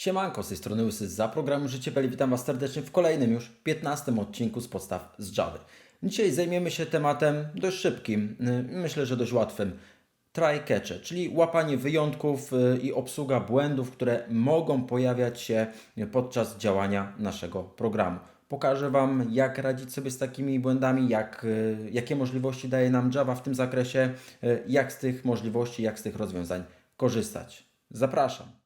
Siemanko, z tej strony Łysy z Zaprogramu Życie.pl Witam Was serdecznie w kolejnym już 15 odcinku z podstaw z Java. Dzisiaj zajmiemy się tematem dość szybkim, y, myślę, że dość łatwym. Try catche, czyli łapanie wyjątków y, i obsługa błędów, które mogą pojawiać się podczas działania naszego programu. Pokażę Wam, jak radzić sobie z takimi błędami, jak, y, jakie możliwości daje nam Java w tym zakresie, jak z tych możliwości, jak z tych rozwiązań korzystać. Zapraszam.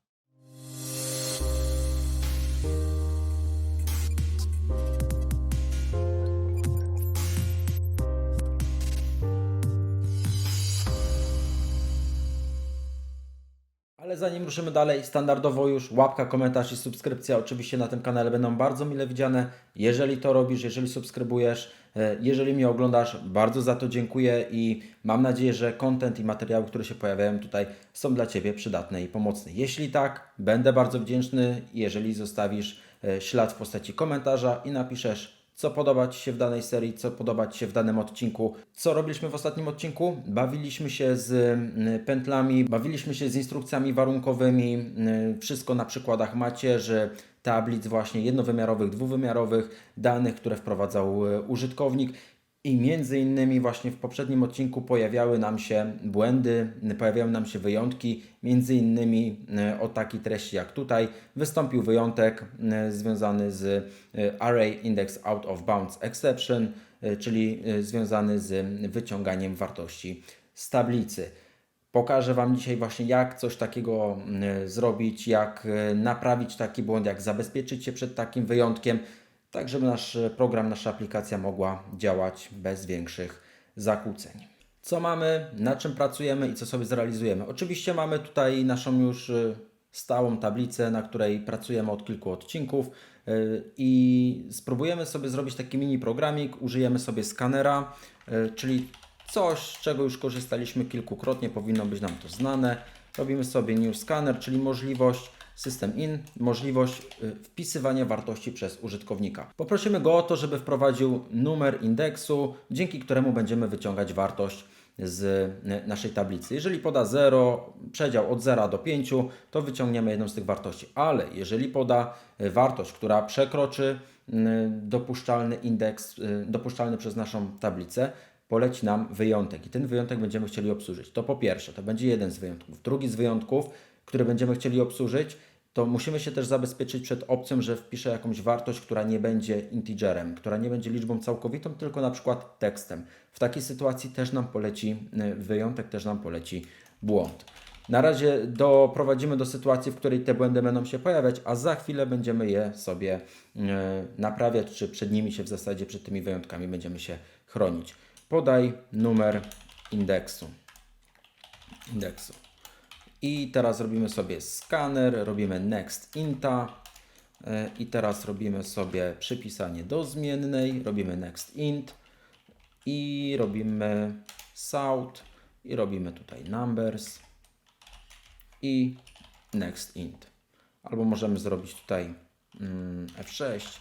Ale zanim ruszymy dalej, standardowo już łapka, komentarz i subskrypcja oczywiście na tym kanale będą bardzo mile widziane. Jeżeli to robisz, jeżeli subskrybujesz, e, jeżeli mnie oglądasz, bardzo za to dziękuję i mam nadzieję, że content i materiały, które się pojawiają tutaj są dla Ciebie przydatne i pomocne. Jeśli tak, będę bardzo wdzięczny, jeżeli zostawisz e, ślad w postaci komentarza i napiszesz co podoba Ci się w danej serii, co podoba Ci się w danym odcinku. Co robiliśmy w ostatnim odcinku? Bawiliśmy się z mm, pętlami, bawiliśmy się z instrukcjami warunkowymi, mm, wszystko na przykładach macierzy, tablic właśnie jednowymiarowych, dwuwymiarowych, danych, które wprowadzał e, użytkownik. I między innymi właśnie w poprzednim odcinku pojawiały nam się błędy, pojawiały nam się wyjątki, między innymi e, o takiej treści jak tutaj wystąpił wyjątek e, związany z e, Array Index Out of Bounds Exception, czyli związany z wyciąganiem wartości z tablicy. Pokażę Wam dzisiaj właśnie jak coś takiego zrobić, jak naprawić taki błąd, jak zabezpieczyć się przed takim wyjątkiem, tak żeby nasz program, nasza aplikacja mogła działać bez większych zakłóceń. Co mamy, na czym pracujemy i co sobie zrealizujemy? Oczywiście mamy tutaj naszą już e, stałą tablicę, na której pracujemy od kilku odcinków e, i spróbujemy sobie zrobić taki mini programik. Użyjemy sobie skanera, e, czyli coś, z czego już korzystaliśmy kilkukrotnie, powinno być nam to znane. Robimy sobie new scanner, czyli możliwość system in, możliwość y, wpisywania wartości przez użytkownika. Poprosimy go o to, żeby wprowadził numer indeksu, dzięki któremu będziemy wyciągać wartość z y, naszej tablicy. Jeżeli poda 0, przedział od 0 do 5, to wyciągniemy jedną z tych wartości, ale jeżeli poda y, wartość, która przekroczy dopuszczalny indeks, dopuszczalny przez naszą tablicę, poleci nam wyjątek i ten wyjątek będziemy chcieli obsłużyć. To po pierwsze, to będzie jeden z wyjątków. Drugi z wyjątków, który będziemy chcieli obsłużyć, to musimy się też zabezpieczyć przed opcją, że wpiszę jakąś wartość, która nie będzie integerem, która nie będzie liczbą całkowitą, tylko na przykład tekstem. W takiej sytuacji też nam poleci y, wyjątek, też nam poleci błąd. Na razie doprowadzimy do sytuacji, w której te błędy będą się pojawiać, a za chwilę będziemy je sobie y, naprawiać, czy przed nimi się w zasadzie, przed tymi wyjątkami będziemy się chronić. Podaj numer indeksu. indeksu. I teraz robimy sobie skaner, robimy next inta e, i teraz robimy sobie przypisanie do zmiennej, robimy next int i robimy south i robimy tutaj numbers i next int. Albo możemy zrobić tutaj mm, F6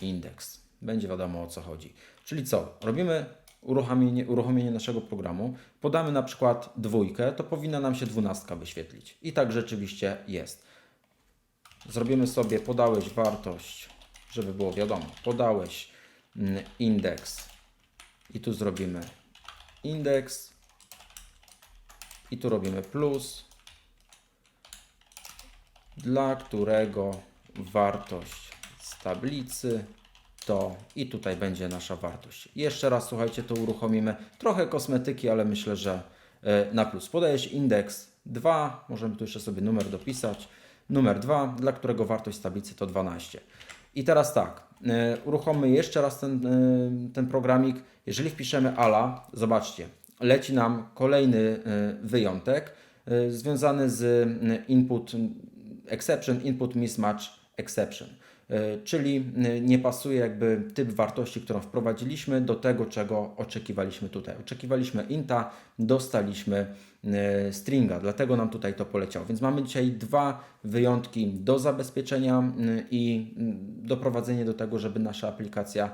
index. Będzie wiadomo o co chodzi. Czyli co? Robimy uruchomienie, uruchomienie naszego programu, podamy na przykład dwójkę, to powinna nam się dwunastka wyświetlić. I tak rzeczywiście jest. Zrobimy sobie, podałeś wartość, żeby było wiadomo, podałeś mm, indeks. I tu zrobimy indeks. I tu robimy plus, dla którego wartość z tablicy to i tutaj będzie nasza wartość. Jeszcze raz słuchajcie, to uruchomimy. Trochę kosmetyki, ale myślę, że e, na plus. Podajesz indeks 2, możemy tu jeszcze sobie numer dopisać. Numer 2, dla którego wartość z tablicy to 12. I teraz tak, e, uruchommy jeszcze raz ten, e, ten programik. Jeżeli wpiszemy ala, zobaczcie, leci nam kolejny wyjątek związany z input exception, input mismatch exception. Czyli nie pasuje jakby typ wartości, którą wprowadziliśmy do tego, czego oczekiwaliśmy tutaj. Oczekiwaliśmy inta, dostaliśmy stringa, dlatego nam tutaj to poleciało. Więc mamy dzisiaj dwa wyjątki do zabezpieczenia i doprowadzenie do tego, żeby nasza aplikacja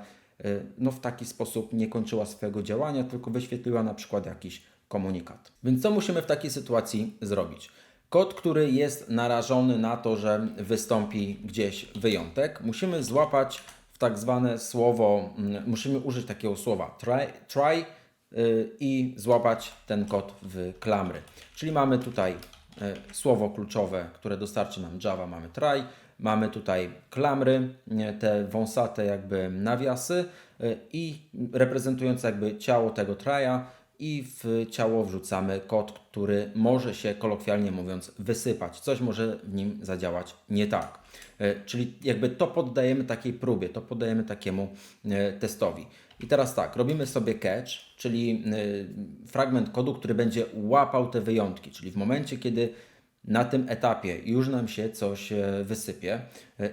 no, w taki sposób nie kończyła swojego działania, tylko wyświetliła na przykład jakiś komunikat. Więc co musimy w takiej sytuacji zrobić? Kod, który jest narażony na to, że wystąpi gdzieś wyjątek, musimy złapać w tak zwane słowo, mm, musimy użyć takiego słowa try, try y, i złapać ten kod w klamry. Czyli mamy tutaj y, słowo kluczowe, które dostarczy nam Java, mamy try, mamy tutaj klamry, te wąsate jakby nawiasy y, i reprezentujące jakby ciało tego try'a i w ciało wrzucamy kod, który może się kolokwialnie mówiąc wysypać. Coś może w nim zadziałać nie tak. E, Czyli jakby to poddajemy takiej próbie, to poddajemy takiemu e, testowi. I teraz tak, robimy sobie catch, czyli e, fragment kodu, który będzie łapał te wyjątki, czyli w momencie, kiedy na tym etapie już nam się coś wysypie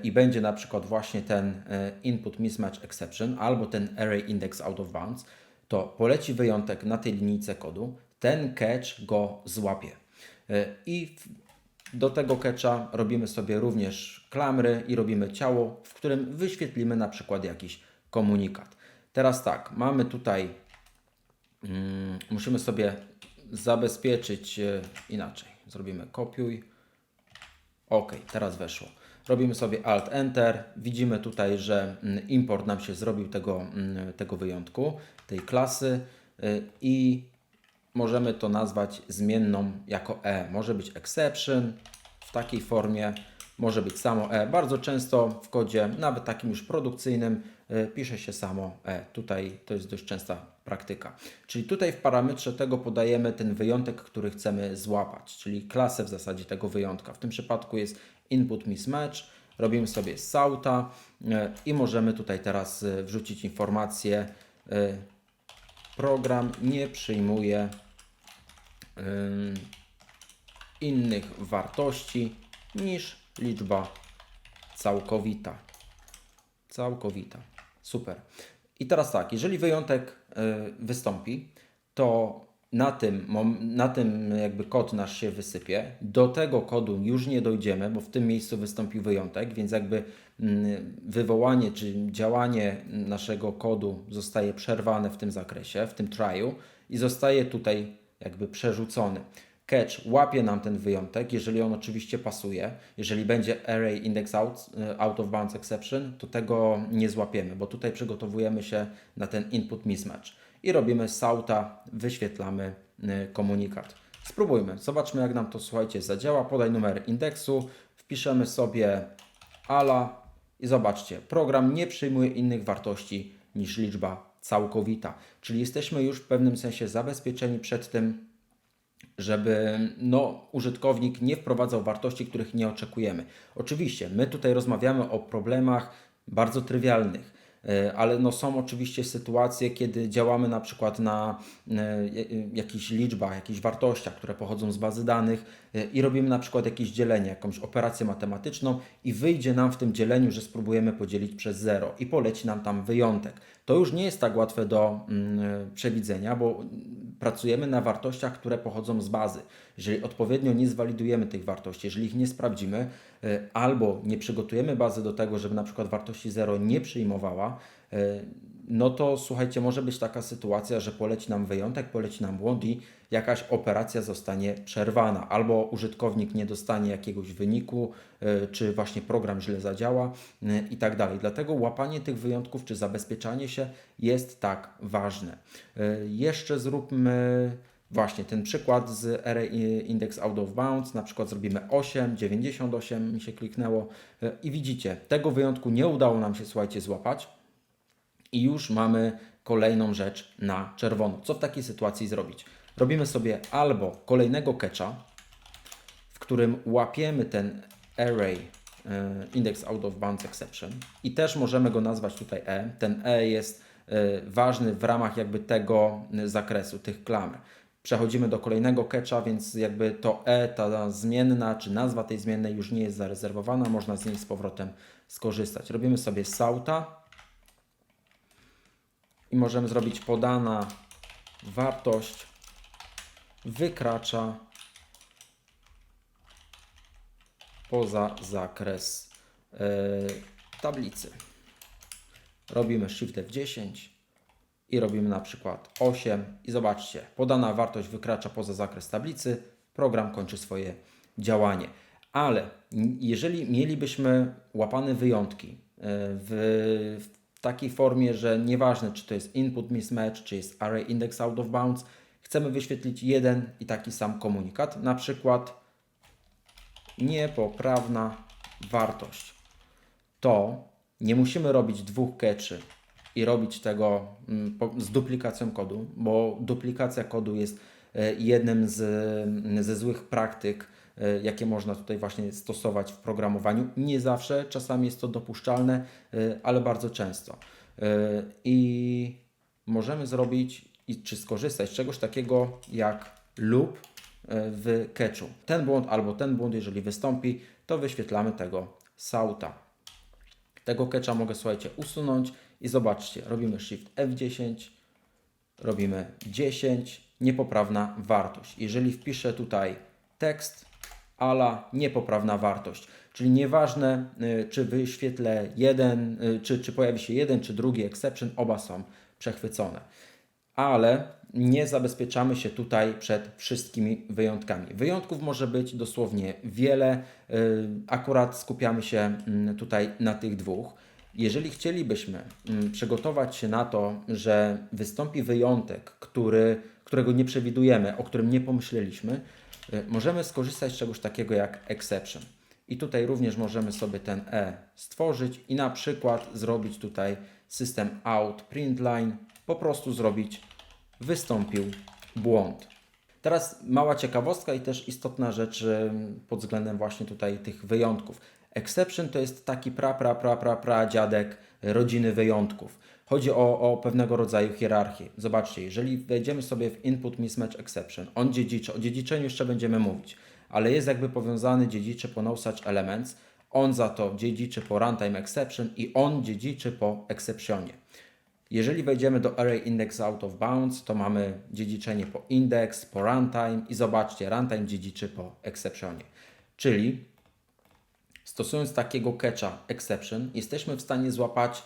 i będzie na przykład właśnie ten input mismatch exception albo ten array index out of bounds, to poleci wyjątek na tej linijce kodu, ten catch go złapie. E, I do tego catcha robimy sobie również klamry i robimy ciało, w którym wyświetlimy na przykład jakiś komunikat. Teraz tak, mamy tutaj, mm, musimy sobie zabezpieczyć e, inaczej. Zrobimy kopiuj. OK, teraz weszło. Robimy sobie Alt Enter. Widzimy tutaj, że mm, import nam się zrobił tego, mm, tego wyjątku, tej klasy y, i możemy to nazwać zmienną jako E. Może być exception w takiej formie, może być samo E. Bardzo często w kodzie, nawet takim już produkcyjnym, y, pisze się samo E. Tutaj to jest dość częsta praktyka. Czyli tutaj w parametrze tego podajemy ten wyjątek, który chcemy złapać, czyli klasę w zasadzie tego wyjątka. W tym przypadku jest input mismatch. Robimy sobie sauta y, i możemy tutaj teraz wrzucić informację program nie przyjmuje innych wartości niż liczba całkowita. Całkowita. Super. I teraz tak, jeżeli wyjątek y, wystąpi, to na tym, na tym jakby kod nasz się wysypie. Do tego kodu już nie dojdziemy, bo w tym miejscu wystąpił wyjątek, więc jakby mm, wywołanie czy działanie naszego kodu zostaje przerwane w tym zakresie, w tym tryu i zostaje tutaj jakby przerzucony. Catch łapie nam ten wyjątek, jeżeli on oczywiście pasuje. Jeżeli będzie array index out, y, out of bounds exception, to tego nie złapiemy, bo tutaj przygotowujemy się na ten input mismatch i robimy sauta, wyświetlamy y, komunikat. Spróbujmy, zobaczmy jak nam to słuchajcie zadziała. Podaj numer indeksu, wpiszemy sobie ala i zobaczcie, program nie przyjmuje innych wartości niż liczba całkowita. Czyli jesteśmy już w pewnym sensie zabezpieczeni przed tym, żeby no, użytkownik nie wprowadzał wartości, których nie oczekujemy. Oczywiście, my tutaj rozmawiamy o problemach bardzo trywialnych, ale no, są oczywiście sytuacje, kiedy działamy na przykład na e, jakichś liczbach, jakichś wartościach, które pochodzą z bazy danych e, i robimy na przykład jakieś dzielenie, jakąś operację matematyczną i wyjdzie nam w tym dzieleniu, że spróbujemy podzielić przez 0 i poleci nam tam wyjątek. To już nie jest tak łatwe do mm, przewidzenia, bo pracujemy na wartościach, które pochodzą z bazy. Jeżeli odpowiednio nie zwalidujemy tych wartości, jeżeli ich nie sprawdzimy, y, albo nie przygotujemy bazy do tego, żeby na przykład wartości 0 nie przyjmowała, y, no to słuchajcie, może być taka sytuacja, że poleci nam wyjątek, poleci nam błąd i jakaś operacja zostanie przerwana, albo użytkownik nie dostanie jakiegoś wyniku, y, czy właśnie program źle zadziała y, i tak dalej. Dlatego łapanie tych wyjątków, czy zabezpieczanie się jest tak ważne. Y, Jeszcze zróbmy właśnie ten przykład z array index out of bounds, na przykład zrobimy 8, 98 mi się kliknęło i widzicie, tego wyjątku nie udało nam się, słuchajcie, złapać i już mamy kolejną rzecz na czerwono. Co w takiej sytuacji zrobić? Robimy sobie albo kolejnego catcha, w którym łapiemy ten array e, index out of bounds exception i też możemy go nazwać tutaj e. Ten e jest e, ważny w ramach jakby tego e, zakresu, tych klamr. Przechodzimy do kolejnego catcha, więc jakby to e, ta zmienna, czy nazwa tej zmiennej już nie jest zarezerwowana, można z niej z powrotem skorzystać. Robimy sobie sauta, i możemy zrobić podana wartość wykracza poza zakres e, tablicy. Robimy Shift F10 i robimy na przykład 8 i zobaczcie, podana wartość wykracza poza zakres tablicy, program kończy swoje działanie. Ale jeżeli mielibyśmy łapane wyjątki e, w, w takiej formie, że nieważne czy to jest input mismatch, czy jest array index out of bounds, chcemy wyświetlić jeden i taki sam komunikat, na przykład niepoprawna wartość, to nie musimy robić dwóch catchy i robić tego mm, z duplikacją kodu, bo duplikacja kodu jest e, jednym z, mm, ze złych praktyk, jakie można tutaj właśnie stosować w programowaniu. Nie zawsze, czasami jest to dopuszczalne, e, ale bardzo często. E, I możemy zrobić i czy skorzystać z czegoś takiego jak loop e, w catchu. Ten błąd albo ten błąd, jeżeli wystąpi, to wyświetlamy tego sauta. Tego catcha mogę, słuchajcie, usunąć i zobaczcie, robimy Shift F10, robimy 10, niepoprawna wartość. Jeżeli wpiszę tutaj tekst, ala niepoprawna wartość, czyli nieważne, y, czy wyświetlę jeden, y, czy, czy pojawi się jeden, czy drugi exception, oba są przechwycone. Ale nie zabezpieczamy się tutaj przed wszystkimi wyjątkami. Wyjątków może być dosłownie wiele, y, akurat skupiamy się mm, tutaj na tych dwóch. Jeżeli chcielibyśmy mm, przygotować się na to, że wystąpi wyjątek, który, którego nie przewidujemy, o którym nie pomyśleliśmy, możemy skorzystać z czegoś takiego jak exception. I tutaj również możemy sobie ten E stworzyć i na przykład zrobić tutaj system out print line, po prostu zrobić wystąpił błąd. Teraz mała ciekawostka i też istotna rzecz pod względem właśnie tutaj tych wyjątków. Exception to jest taki pra, pra, pra, pra, pra dziadek rodziny wyjątków. Chodzi o, o pewnego rodzaju hierarchię. Zobaczcie, jeżeli wejdziemy sobie w input mismatch exception, on dziedziczy, o dziedziczeniu jeszcze będziemy mówić, ale jest jakby powiązany dziedziczy po no such elements, on za to dziedziczy po runtime exception i on dziedziczy po exceptionie. Jeżeli wejdziemy do array index out of bounds, to mamy dziedziczenie po index, po runtime i zobaczcie, runtime dziedziczy po exceptionie. Czyli stosując takiego catcha exception, jesteśmy w stanie złapać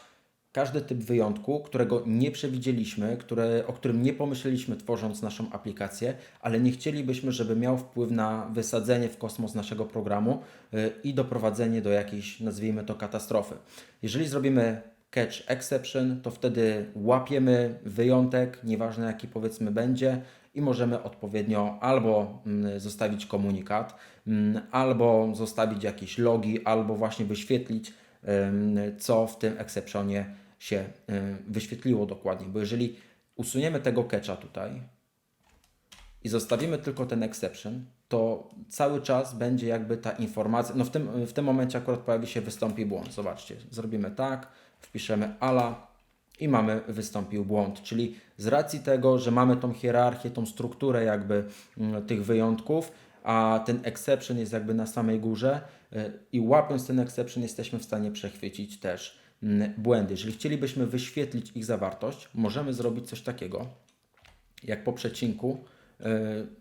każdy typ wyjątku, którego nie przewidzieliśmy, które, o którym nie pomyśleliśmy tworząc naszą aplikację, ale nie chcielibyśmy, żeby miał wpływ na wysadzenie w kosmos naszego programu y, i doprowadzenie do jakiejś, nazwijmy to, katastrofy. Jeżeli zrobimy catch exception, to wtedy łapiemy wyjątek, nieważne jaki powiedzmy będzie, i możemy odpowiednio albo mm, zostawić komunikat, mm, albo zostawić jakieś logi, albo właśnie wyświetlić, co w tym exceptionie się wyświetliło dokładnie. Bo jeżeli usuniemy tego catcha tutaj i zostawimy tylko ten exception, to cały czas będzie jakby ta informacja, no w tym, w tym momencie akurat pojawi się wystąpi błąd. Zobaczcie, zrobimy tak, wpiszemy ala i mamy wystąpił błąd. Czyli z racji tego, że mamy tą hierarchię, tą strukturę jakby mm, tych wyjątków, a ten exception jest jakby na samej górze i łapiąc ten exception jesteśmy w stanie przechwycić też mm, błędy. Jeżeli chcielibyśmy wyświetlić ich zawartość, możemy zrobić coś takiego, jak po przecinku, yy,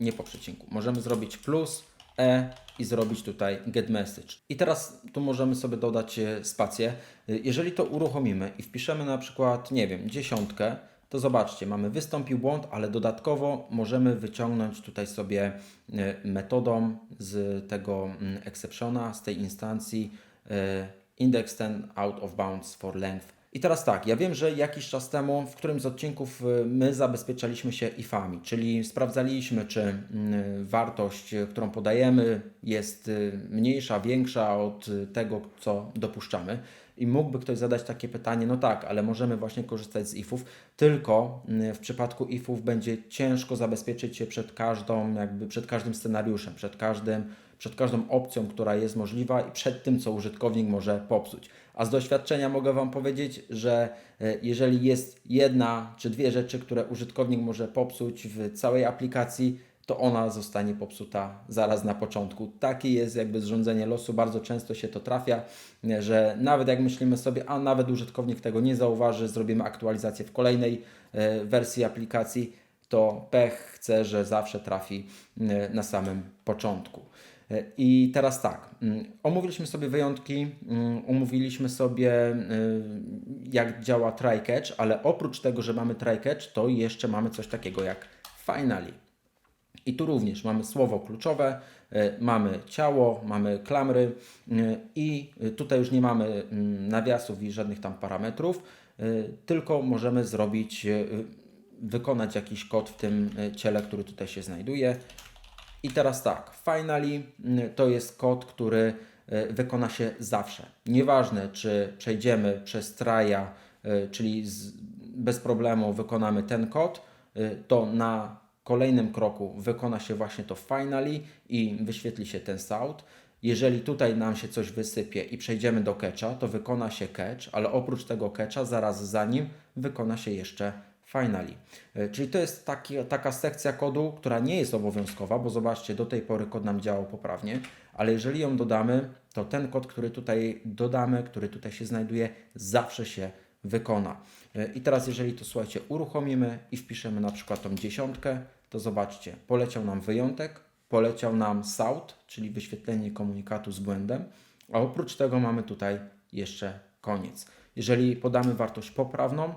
nie po przecinku, możemy zrobić plus e i zrobić tutaj get message. I teraz tu możemy sobie dodać e, spację. Jeżeli to uruchomimy i wpiszemy na przykład, nie wiem, dziesiątkę, to zobaczcie, mamy wystąpił błąd, ale dodatkowo możemy wyciągnąć tutaj sobie e, metodą z tego mm, exceptiona, z tej instancji e, index ten out of bounds for length i teraz tak, ja wiem, że jakiś czas temu w którymś z odcinków y, my zabezpieczaliśmy się ifami, czyli sprawdzaliśmy, czy mm, wartość, y, którą podajemy, jest y, mniejsza, większa od tego, co dopuszczamy. I mógłby ktoś zadać takie pytanie, no tak, ale możemy właśnie korzystać z ifów, tylko w przypadku ifów będzie ciężko zabezpieczyć się przed każdą, jakby przed każdym scenariuszem, przed każdym przed każdą opcją, która jest możliwa i przed tym, co użytkownik może popsuć. A z doświadczenia mogę Wam powiedzieć, że e, jeżeli jest jedna czy dwie rzeczy, które użytkownik może popsuć w całej aplikacji, to ona zostanie popsuta zaraz na początku. Takie jest jakby zrządzenie losu. Bardzo często się to trafia, e, że nawet jak myślimy sobie, a nawet użytkownik tego nie zauważy, zrobimy aktualizację w kolejnej e, wersji aplikacji, to pech chce, że zawsze trafi e, na samym początku. E, I teraz tak, mm, omówiliśmy sobie wyjątki, mm, omówiliśmy sobie y, jak działa try catch, ale oprócz tego, że mamy try catch, to jeszcze mamy coś takiego jak finally. I tu również mamy słowo kluczowe, mamy ciało, mamy klamry i tutaj już nie mamy mm, nawiasów i żadnych tam parametrów, tylko możemy zrobić, wykonać jakiś kod w tym e, ciele, który tutaj się znajduje. I teraz tak, finally mm, to jest kod, który e, wykona się zawsze. Nieważne, czy przejdziemy przez traja, e, czyli z, bez problemu wykonamy ten kod, to na kolejnym kroku wykona się właśnie to finally i wyświetli się ten sound. Jeżeli tutaj nam się coś wysypie i przejdziemy do catcha, to wykona się catch, ale oprócz tego catcha zaraz za nim wykona się jeszcze finally. E, Czyli to jest taki, taka sekcja kodu, która nie jest obowiązkowa, bo zobaczcie, do tej pory kod nam działał poprawnie, ale jeżeli ją dodamy, to ten kod, który tutaj dodamy, który tutaj się znajduje, zawsze się wykona. E, I teraz jeżeli to słuchajcie, uruchomimy i wpiszemy na przykład tą dziesiątkę, to zobaczcie, poleciał nam wyjątek, poleciał nam SOUT, czyli wyświetlenie komunikatu z błędem, a oprócz tego mamy tutaj jeszcze koniec. Jeżeli podamy wartość poprawną,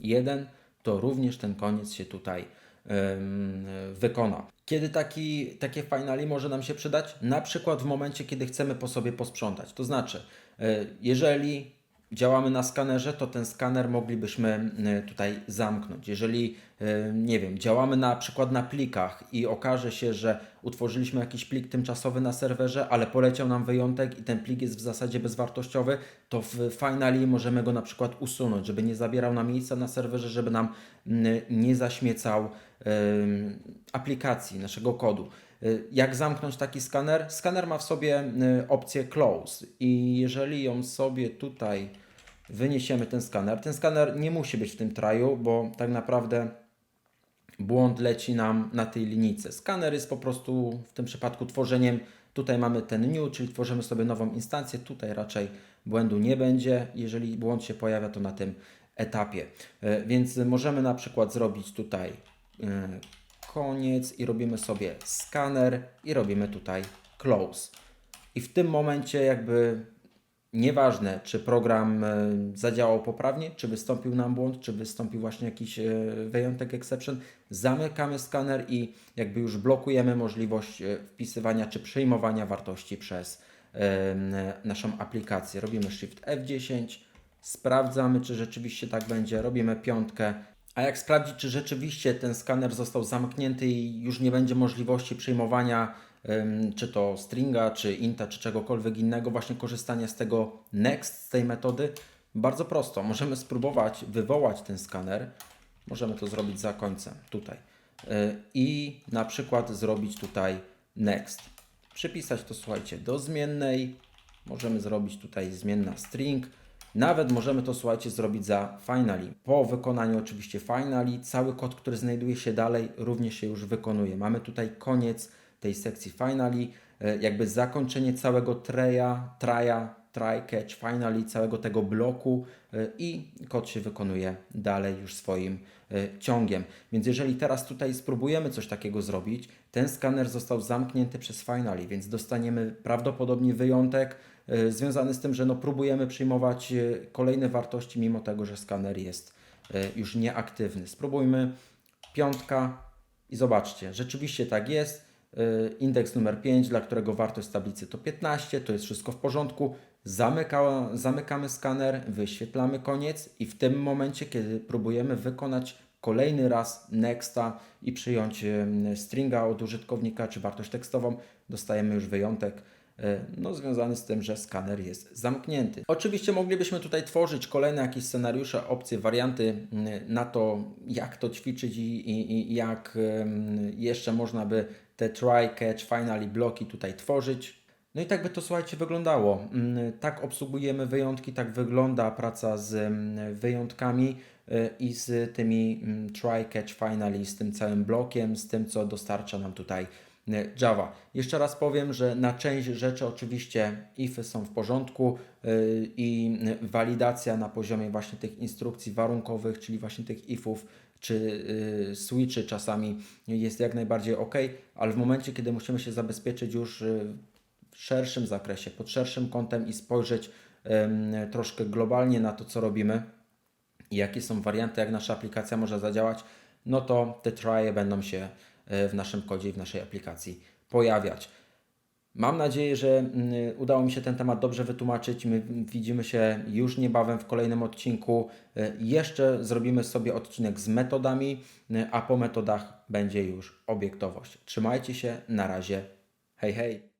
1, to również ten koniec się tutaj wykona. Kiedy taki, takie finally może nam się przydać? Na przykład w momencie, kiedy chcemy po sobie posprzątać. To znaczy, y, jeżeli działamy na skanerze, to ten skaner moglibyśmy y, tutaj zamknąć. Jeżeli, y, nie wiem, działamy na przykład na plikach i okaże się, że utworzyliśmy jakiś plik tymczasowy na serwerze, ale poleciał nam wyjątek i ten plik jest w zasadzie bezwartościowy, to w Finally możemy go na przykład usunąć, żeby nie zabierał nam miejsca na serwerze, żeby nam mm, nie zaśmiecał aplikacji, naszego kodu. Y, Jak zamknąć taki skaner? Skaner ma w sobie y, opcję close i jeżeli ją sobie tutaj wyniesiemy ten skaner, ten skaner nie musi być w tym traju, bo tak naprawdę błąd leci nam na tej linijce. Skaner jest po prostu w tym przypadku tworzeniem, tutaj mamy ten new, czyli tworzymy sobie nową instancję, tutaj raczej błędu nie będzie, jeżeli błąd się pojawia to na tym etapie. E, Więc możemy na przykład zrobić tutaj e, koniec i robimy sobie skaner i robimy tutaj close. I w tym momencie jakby Nieważne, czy program e, zadziałał poprawnie, czy wystąpił nam błąd, czy wystąpił właśnie jakiś e, wyjątek exception, zamykamy skaner i jakby już blokujemy możliwość e, wpisywania czy przyjmowania wartości przez naszą aplikację. Robimy Shift F10, sprawdzamy, czy rzeczywiście tak będzie, robimy piątkę. A jak sprawdzić, czy rzeczywiście ten skaner został zamknięty i już nie będzie możliwości przyjmowania ym, czy to stringa, czy inta, czy czegokolwiek innego, właśnie korzystania z tego next, z tej metody? Bardzo prosto. Możemy spróbować wywołać ten skaner. Możemy to zrobić za końcem, tutaj. Yy, I na przykład zrobić tutaj next. Przypisać to, słuchajcie, do zmiennej. Możemy zrobić tutaj zmienna string. Nawet możemy to, słuchajcie, zrobić za finally. Po wykonaniu oczywiście finally, cały kod, który znajduje się dalej, również się już wykonuje. Mamy tutaj koniec tej sekcji finally, e, jakby zakończenie całego treya, trya, try, catch, finally, całego tego bloku e, i kod się wykonuje dalej już swoim e, ciągiem. Więc jeżeli teraz tutaj spróbujemy coś takiego zrobić, ten skaner został zamknięty przez finally, więc dostaniemy prawdopodobnie wyjątek związany z tym, że no próbujemy przyjmować kolejne wartości, mimo tego, że skaner jest już nieaktywny. Spróbujmy piątka i zobaczcie, rzeczywiście tak jest. E, Indeks numer 5, dla którego wartość tablicy to 15, to jest wszystko w porządku. Zamyka, zamykamy skaner, wyświetlamy koniec i w tym momencie, kiedy próbujemy wykonać kolejny raz nexta i przyjąć em, stringa od użytkownika czy wartość tekstową, dostajemy już wyjątek e, no, związany z tym, że skaner jest zamknięty. Oczywiście moglibyśmy tutaj tworzyć kolejne jakieś scenariusze, opcje, warianty na to, jak to ćwiczyć i, i, i jak jeszcze można by te try, catch, finally bloki tutaj tworzyć. No i tak by to, słuchajcie, wyglądało. Mm, Tak obsługujemy wyjątki, tak wygląda praca z mm, wyjątkami y, i z tymi mm, try, catch, finally, z tym całym blokiem, z tym, co dostarcza nam tutaj y, Java. Jeszcze raz powiem, że na część rzeczy oczywiście ify są w porządku y, i walidacja na poziomie właśnie tych instrukcji warunkowych, czyli właśnie tych ifów, czy y, switchy czasami jest jak najbardziej ok, ale w momencie, kiedy musimy się zabezpieczyć już y, w szerszym zakresie, pod szerszym kątem i spojrzeć troszkę globalnie na to, co robimy i jakie są warianty, jak nasza aplikacja może zadziałać, no to te trye będą się e, w naszym kodzie i w naszej aplikacji pojawiać. Mam nadzieję, że mm, udało mi się ten temat dobrze wytłumaczyć. My widzimy się już niebawem w kolejnym odcinku. Y, Jeszcze zrobimy sobie odcinek z metodami, y, a po metodach będzie już obiektowość. Trzymajcie się, na razie. Hej, hej.